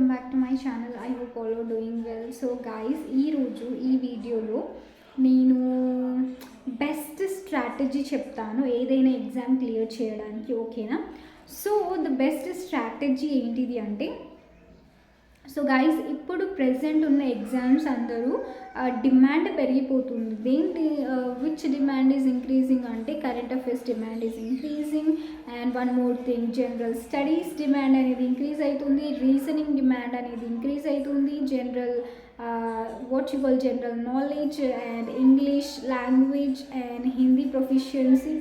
Welcome back to my channel I hope all doing well so guys ఈరోజు ఈ వీడియోలో నేను బెస్ట్ స్ట్రాటజీ చెప్తాను. ఏదైనా ఎగ్జామ్ క్లియర్ చేయడానికి ఓకేనా సో ద బెస్ట్ స్ట్రాటజీ ఏంటిది అంటే సో గైస్ ఇప్పుడు ప్రెసెంట్ ఉన్న ఎగ్జామ్స్ అందరూ డిమాండ్ పెరిగిపోతుంది. దేంటి విచ్ డిమాండ్ ఈజ్ ఇంక్రీజింగ్ అంటే current affairs demand is increase and one more thing general studies demand అనేది ఇంక్రీజ్ అవుతుంది రీజనింగ్ డిమాండ్ అనేది ఇంక్రీజ్ అవుతుంది. General what call general knowledge and English language and Hindi proficiency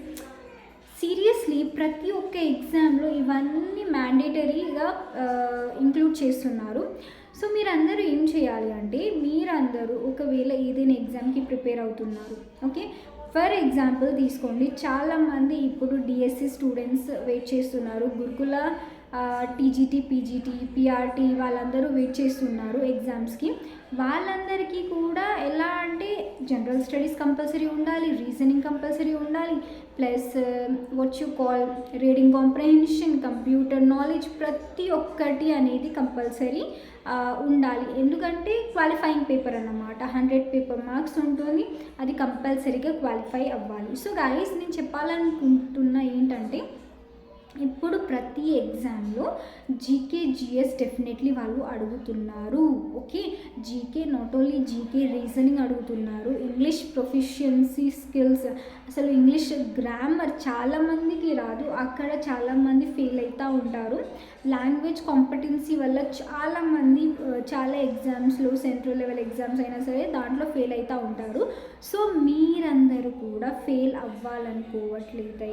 seriously ప్రతి ఒక్క ఎగ్జామ్లో ఇవన్నీ మ్యాండేటరీగా ఇంక్లూడ్ చేస్తున్నారు. సో మీరందరూ ఏం చేయాలి అంటే మీరందరూ ఒకవేళ ఏదైనా ఎగ్జామ్కి ప్రిపేర్ అవుతున్నారు ఓకే? ఫర్ ఎగ్జాంపుల్ తీసుకోండి చాలామంది ఇప్పుడు డిఎస్సి స్టూడెంట్స్ వెయిట్ చేస్తున్నారు గురుకుల టీజీటీ పీజీటీ పిఆర్టీ వాళ్ళందరూ వెయిట్ చేస్తున్నారు ఎగ్జామ్స్కి. వాళ్ళందరికీ కూడా ఎలా అంటే జనరల్ స్టడీస్ కంపల్సరీ ఉండాలి రీజనింగ్ కంపల్సరీ ఉండాలి plus what you call reading comprehension computer knowledge ప్రతి ఒక్కటి అనేది కంపల్సరీ uh, ఉండాలి. ఎందుకంటే క్వాలిఫైయింగ్ పేపర్ అన్నమాట. హండ్రెడ్ పేపర్ మార్క్స్ ఉంటుంది అది కంపల్సరీగా క్వాలిఫై అవ్వాలి. సో గాయస్ నేను చెప్పాలనుకుంటున్నా ఏంటంటే ఇప్పుడు ప్రతి ఎగ్జామ్లో జీకే జిఎస్ డెఫినెట్లీ వాళ్ళు అడుగుతున్నారు okay GK not only GK reasoning అడుగుతున్నారు ఇంగ్లీష్ ప్రొఫిషియన్సీ స్కిల్స్ అసలు ఇంగ్లీష్ గ్రామర్ చాలామందికి రాదు అక్కడ చాలామంది ఫెయిల్ అవుతూ ఉంటారు. లాంగ్వేజ్ కాంపిటెన్సీ వల్ల చాలామంది చాలా ఎగ్జామ్స్లో సెంట్రల్ లెవెల్ ఎగ్జామ్స్ అయినా సరే దాంట్లో ఫెయిల్ అవుతూ ఉంటారు. సో మీరందరూ కూడా ఫెయిల్ అవ్వాలనుకోవట్లేదు.